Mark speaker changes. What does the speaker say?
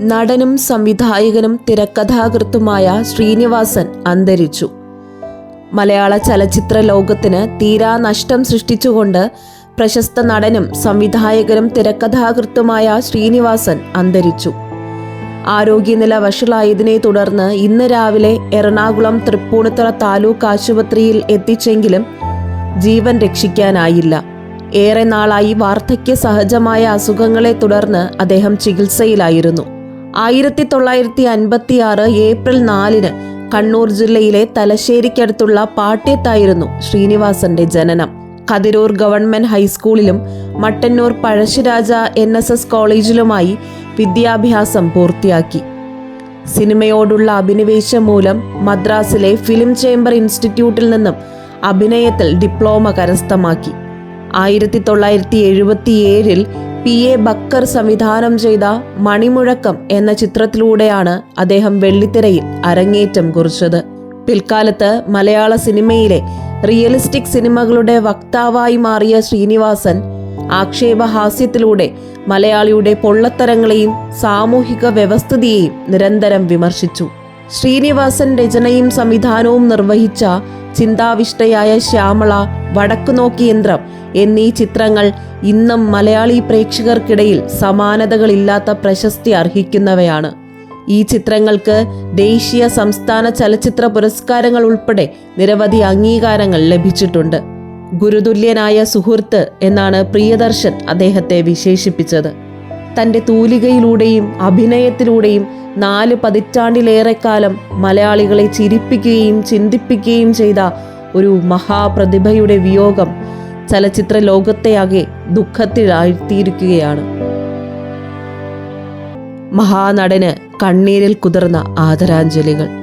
Speaker 1: നടനും സംവിധായകനും തിരക്കഥാകൃത്തുമായ ശ്രീനിവാസൻ അന്തരിച്ചു. മലയാള ചലച്ചിത്ര ലോകത്തിന് തീരാ നഷ്ടം സൃഷ്ടിച്ചുകൊണ്ട് പ്രശസ്ത നടനും സംവിധായകനും തിരക്കഥാകൃത്തുമായ ശ്രീനിവാസൻ അന്തരിച്ചു. ആരോഗ്യനില വഷളായതിനെ തുടർന്ന് ഇന്ന് രാവിലെ എറണാകുളം തൃപ്പൂണിത്തുറ താലൂക്ക് ആശുപത്രിയിൽ എത്തിച്ചെങ്കിലും ജീവൻ രക്ഷിക്കാനായില്ല. ഏറെ നാളായി വാർദ്ധക്യ സഹജമായ അസുഖങ്ങളെ തുടർന്ന് അദ്ദേഹം ചികിത്സയിലായിരുന്നു. ആയിരത്തി തൊള്ളായിരത്തി അൻപത്തി ആറ് ഏപ്രിൽ നാലിന് കണ്ണൂർ ജില്ലയിലെ തലശ്ശേരിക്കടുത്തുള്ള പാട്യത്തായിരുന്നു ശ്രീനിവാസന്റെ ജനനം. Kathirur government ഹൈസ്കൂളിലും Mattannur Pazhassiraja N S S കോളേജിലുമായി വിദ്യാഭ്യാസം പൂർത്തിയാക്കി. സിനിമയോടുള്ള അഭിനിവേശം മൂലം മദ്രാസിലെ ഫിലിം ചേംബർ ഇൻസ്റ്റിറ്റ്യൂട്ടിൽ നിന്നും അഭിനയത്തിൽ ഡിപ്ലോമ കരസ്ഥമാക്കി. ആയിരത്തി തൊള്ളായിരത്തി എഴുപത്തിയേഴിൽ പി. എ. ബക്കർ സംവിധാനം ചെയ്ത മണിമുഴക്കം എന്ന ചിത്രത്തിലൂടെയാണ് അദ്ദേഹം വെള്ളിത്തിരയിൽ അരങ്ങേറ്റം കുറിച്ചത്. പിൽക്കാലത്ത് മലയാള സിനിമയിലെ റിയലിസ്റ്റിക് സിനിമകളുടെ വക്താവായി മാറിയ ശ്രീനിവാസൻ ആക്ഷേപഹാസ്യത്തിലൂടെ മലയാളിയുടെ പൊള്ളത്തരങ്ങളെയും സാമൂഹിക വ്യവസ്ഥിതിയെയും നിരന്തരം വിമർശിച്ചു. ശ്രീനിവാസൻ രചനയും സംവിധാനവും നിർവഹിച്ച ചിന്താവിഷ്ടയായ ശ്യാമള വടക്കുനോക്കി യന്ത്രം എന്നീ ചിത്രങ്ങൾ ഇന്നും മലയാളി പ്രേക്ഷകർക്കിടയിൽ സമാനതകളില്ലാത്ത പ്രശസ്തി അർഹിക്കുന്നവയാണ്. ഈ ചിത്രങ്ങൾക്ക് ദേശീയ സംസ്ഥാന ചലച്ചിത്ര പുരസ്കാരങ്ങൾ ഉൾപ്പെടെ നിരവധി അംഗീകാരങ്ങൾ ലഭിച്ചിട്ടുണ്ട്. ഗുരുതുല്യനായ സുഹൃത്ത് എന്നാണ് പ്രിയദർശൻ അദ്ദേഹത്തെ വിശേഷിപ്പിച്ചത്. തന്റെ തൂലികയിലൂടെയും അഭിനയത്തിലൂടെയും നാല് പതിറ്റാണ്ടിലേറെക്കാലം മലയാളികളെ ചിരിപ്പിക്കുകയും ചിന്തിപ്പിക്കുകയും ചെയ്ത ഒരു മഹാപ്രതിഭയുടെ വിയോഗം ചലച്ചിത്ര ലോകത്തെയാകെ ദുഃഖത്തിലാഴ്ത്തിയിരിക്കുകയാണ്. മഹാനടന് കണ്ണീരിൽ കുതിർന്ന ആദരാഞ്ജലികൾ.